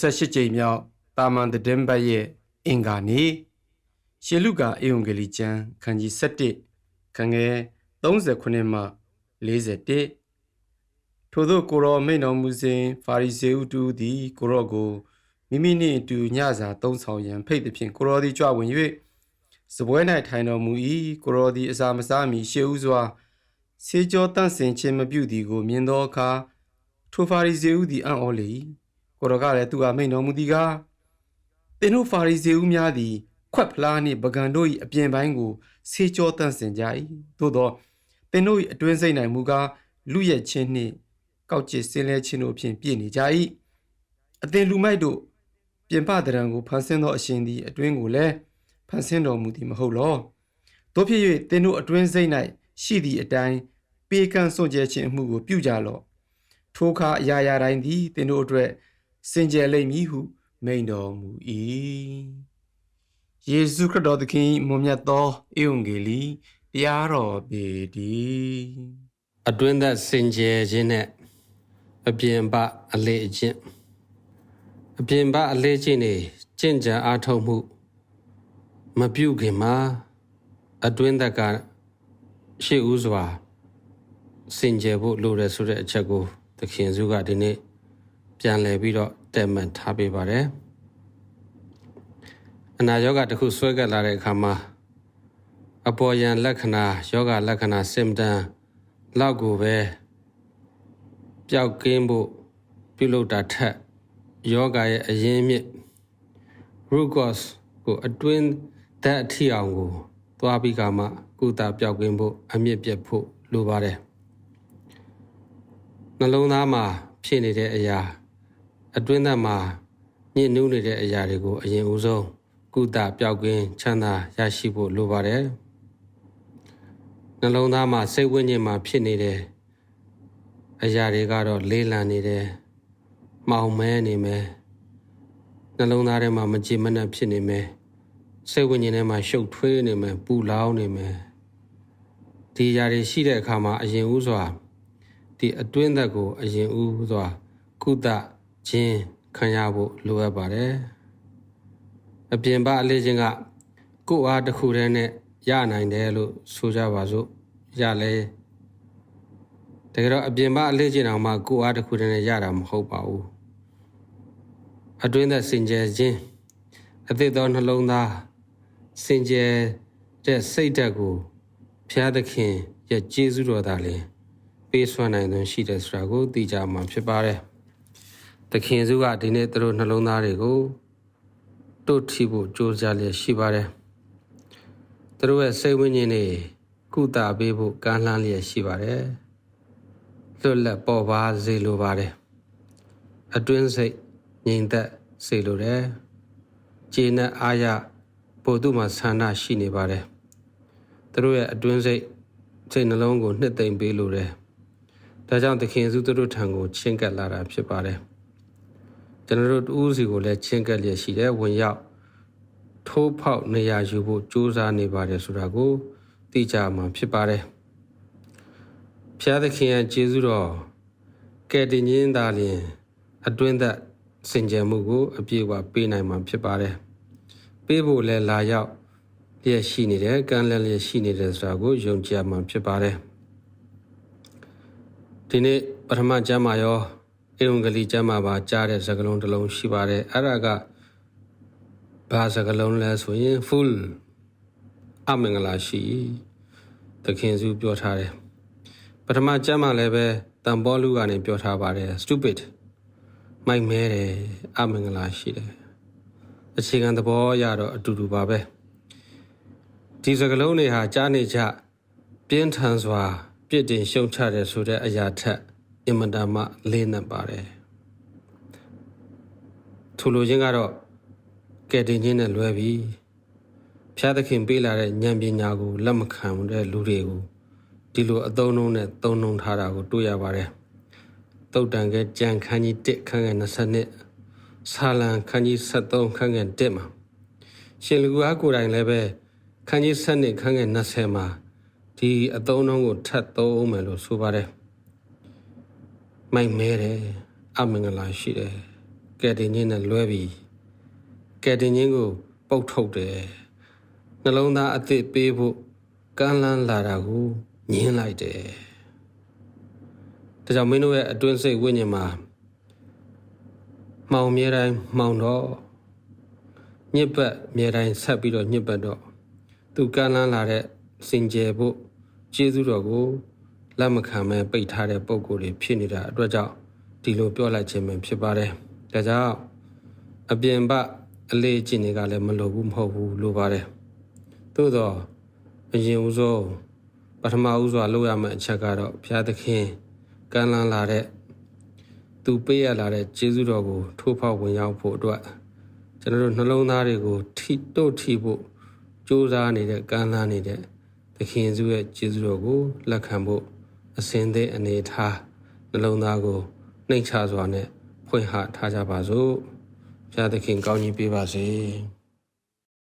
28ကြိမ်မြောက်တာမန်သတင်ပတ်ရဲ့အင်္ဂါနေ့ရှေလုကာအေယုံဂေလိကျမ်းခန်းကြီး7ခန်းငယ်39မှ41ထို့သောကိုရောမိန်တော်မူစဉ်ဖာရိဇေဥတူသည်ကိုရောကိုမိမိနှင့်အတူညစာသုံးဆောင်ရန်ဖိတ်သည်ဖြင့်ကိုရောသည်ကြွဝင်၍စပွဲ၌ထိုင်တော်မူ၏ကိုရောသည်အစာမစားမီရှေးဥစွာဆေးကြောတန့်စင်ခြင်းမပြုသည်ကိုမြင်သောအခါထိုဖာရိဇေဥသည်အံ့ဩလေ၏ ကိုရောကလည်းသူကမိန်တော်မူသည်ကားသင်တို့ဖာရိဇေဥများသည် ခွက်ဖလားနှင့်ပကံတို့၏အပြင်ပိုင်းကိုဆေးကြောတန့်စင်ကြ၏သို့သောသင်တို့၏အတွင်းစိတ်၌မူကားလူရက်ချင်းနှင့်ကောက်ကျစ်စင်းလဲခြင်းတို့ဖြင့်ပြည့်နေကြ၏အသင်လူမိုက်တို့ပြင်ပတရံကိုဖန်ဆင်းသောအရှင်သည်အတွင်းကိုလည်းဖန်ဆင်းတော်မူသည်မဟုတ်လောတို့ဖြစ်၍သင်တို့အတွင်းစိတ်၌ရှိသည့်အတိုင်းပေကံစွန့်ကြဲခြင်းအမှုကိုပြုကြလော့ထိုအခါအရာရာတိုင်းသည်သင်တို့အတွက် စင်ကြယ်လိမ့်မည်ဟု မိန်တော်မူ၏ယေရှုခရစ်တော်သခင်မွန်မြတ်သောဧဝံဂေလိတရားတော်ပေတည်းအတွင်းသက်စင်ကြယ်ခြင်းနဲ့အပြင်ပအလေအကျင့်အပြင်ပအလေ့ကျင့်နေကျင့်ကြံအားထုတ်မှု မပြုခင်မှာအတွင်းသက်ကရှေ့ဦးစွာစင်ကြယ်ဖို့လိုတယ်ဆိုတဲ့အချက်ကိုသခင်စုကဒီနေ့ ပြန်လည်ပြီးတော့တက်မှန်ထားပေးပါတယ်အနာယောဂတစ်ခုဆွဲကပ်လာတဲ့အခါမှာအပေါ်ယံလက္ခဏာယောဂလက္ခဏာ symptom လောက်ကိုပဲပျောက်ကင်းဖို့ပြုလုပ်တာထက်ယောဂရဲ့အရင်းမြစ် root cause ကိုအတွင်းဓာတ်အထီအောင်ကို သွားပြီးကမှကုသပျောက်ကင်းဖို့အမြင့်ပြတ်ဖို့လိုပါတယ်နှလုံးသားမှာဖြစ်နေတဲ့အရာ အတွင်းသားမှာညှဉ်းနှူးနေတဲ့အရာတွေကိုအရင်ဦးဆုံးကုသပျောက်ကင်းချမ်းသာရရှိဖို့လိုပါတယ်နှလုံးသားမှာစိတ်ဝိညာဉ်မှာဖြစ်နေတဲ့အရာတွေကတော့လေးလံနေတယ်မှောင်မဲနေမယ်နှလုံးသားထဲမှာမကြည်မနှက်ဖြစ်နေမယ်စိတ်ဝိညာဉ်ထဲမှာရှုပ်ထွေးနေမယ်ပူလောင်နေမယ်ဒီအရာတွေရှိတဲ့အခါမှာအရင်ဦးစွာဒီအတွင်းသက်ကို အရင်ဦးစွာကုသ ခြင်းခံရဖို့လိုအပ်ပါတယ်အပြင်ပအလေးချင်းကကိုယ်အားတစ်ခုတည်းနဲ့ရနိုင်တယ်လို့ဆိုကြပါစို့ရလဲတကယ်တော့အပြင်ပအလေးချင်းအောင်မှကိုယ်အားတစ်ခုတည်းနဲ့ရတာမဟုတ်ပါဘူးအတွင်းသက်စင်ကြယ်ခြင်းအသစ်သောနှလုံးသားစင်ကြယ်တဲ့စိတ်ဓာတ်ကိုဖျားသခင်ရဲ့ကျေးဇူးတော်သားလင်ပေးဆွမ်းနိုင်သွင်းရှိတယ်ဆိုတာကိုသိကြမှာဖြစ်ပါတယ် သခင်စုကဒီနေ့သူတို့နှလုံးသားတွေကိုတို့ထီဖို့ကြိုးစားလျက်ရှိပါတယ်သူတို့ရဲ့စိတ်ဝိညာဉ်တွေကုသပေးဖို့ကမ်းလှမ်းလျက်ရှိပါတယ်လွတ်လပ်ပေါ်ပါစေလိုပါတယ်အတွင်းစိတ်ငြိမ်သက်စေလိုတယ်ခြေနဲ့အားရပို့သူမှာဆန္ဒရှိနေပါတယ်သူတို့ရဲ့အတွင်းစိတ်စိတ်နှလုံးကိုနှစ်သိမ့်ပေးလိုတယ်ဒါကြောင့်သခင်စုသူတို့ထံကိုချင်းကပ်လာတာဖြစ်ပါတယ် ကျွန်တော်တို့တူးစီကိုလည်းချင်းကပ်လျက်ရှိတယ်ဝင်ရောက်ထိုးဖောက်နေရာယူဖို့ကြိုးစားနေပါတယ်ဆိုတာကိုသိကြမှာဖြစ်ပါတယ်ဖျားသခင်ရဲ့ကျေးဇူးတော်ကယ်တင်ခြင်းသာလျှင်အတွင်းသက်စင်ကြယ်မှုကိုအပြည့်အဝပေးနိုင်မှာဖြစ်ပါတယ်ပေးဖို့လည်းလာရောက်လျက်ရှိနေတယ်ကမ်းလှမ်းလျက်ရှိနေတယ်ဆိုတာကိုယုံကြည်မှာဖြစ်ပါတယ်ဒီနေ့ပထမကျမ်းမာရော အေဝံဂေလိကျမ်းမာပါကြားတဲ့စကားလုံးတစ်လုံးရှိပါတယ်အဲ့ဒါကဘာစကားလုံးလဲဆိုရင် full အမင်္ဂလာရှိသခင်စုပြောထားတယ်ပထမကျမ်းမာလည်းပဲတန်ပေါလူကနေပြောထားပါတယ် stupid မိုက်မဲတယ်အမင်္ဂလာရှိတယ်အခြေခံသဘောအရတော့အတူတူပါပဲဒီစကလုံးတွေဟာကြားနေကြပြင်းထန်စွာ ပြစ်တင်ရှုံချတယ်ဆိုတဲ့အရာထက် အင်မတန်မှလေးနက်ပါတယ်ထိုလိုချင်းကတော့ကဲတင်ချင်းနဲ့လွဲပြီးဖျားသခင်ပေးလာတဲ့ဉာဏ်ပညာကိုလက်မခံတဲ့လူတွေကိုဒီလိုအသုံးနှုန်းနဲ့သုံးနှုန်းထားတာကိုတွေ့ရပါတယ်တုတ်တန်ကကြံခန်းကြီး1ခန်းငယ်20ဆာလံခန်းကြီး73ခန်းငယ်1မှာရှင်လူအားကိုယ်တိုင်လည်းပဲခန်းကြီး7ခန်းငယ်20မှာဒီအသုံးနှုန်းကိုထပ်သုံးအောင်မယ်လို့ဆိုပါတယ် မိုက်မဲတယ်အမင်္ဂလာရှိတယ်ကကယ်တင်ခြင်းနဲ့လွဲပြီးကယ်တင်ခြင်းကို ပုတ်ထုတ်တယ်နှလုံးသားအသစ်ပေးဖို့ကမ်းလှမ်းလာတာကိုညှင်းလိုက်တယ်ဒါကြောင့်မင်းတို့ရဲ့အတွင်းစိတ်ဝိညာဉ်မှာမှောင်မြဲတိုင်းမှောင်တော့ညစ်ပတ်မြဲတိုင်းဆက်ပြီးတော့ညစ်ပတ်တော့သူကမ်းလှမ်းလာတဲ့စင်ကြယ်ဖို့ကျေးဇူးတော်ကို လက်မခံမဲပိတ်ထားတဲ့ပုံကိုယ်တွေဖြစ်နေတာအတွက်ကြောင့်ဒီလိုပြောလိုက်ခြင်းပဲဖြစ်ပါတယ်ဒါကြောင့်အပြင်ပအလေးအကျင့်တွေကလည်းမလိုဘူးမဟုတ်ဘူးလိုပါတယ်သို့တော့အရင်ဦးဆုံးပထမဦးစွာလုပ်ရမယ့်အချက်ကတော့ဘုရားသခင်ကမ်းလှမ်းလာတဲ့သူပေးရလာတဲ့ကျေးဇူးတော်ကို ထိုးဖောက်ဝင်ရောက်ဖို့အတွက်ကျွန်တော်တို့နှလုံးသားတွေကိုထိတို့ထိဖို့ကြိုးစားနေတဲ့ကမ်းလှမ်းနေတဲ့သခင်စုရဲ့ကျေးဇူးတော်ကိုလက်ခံဖို့ အစဉ်သင့်အနေထားနှလုံးသားကိုနှိမ်ချစွာနဲ့ဖွင့်ဟထားကြပါစို့ဘုရားသခင်ကောင်းကြီးပေးပါစေ။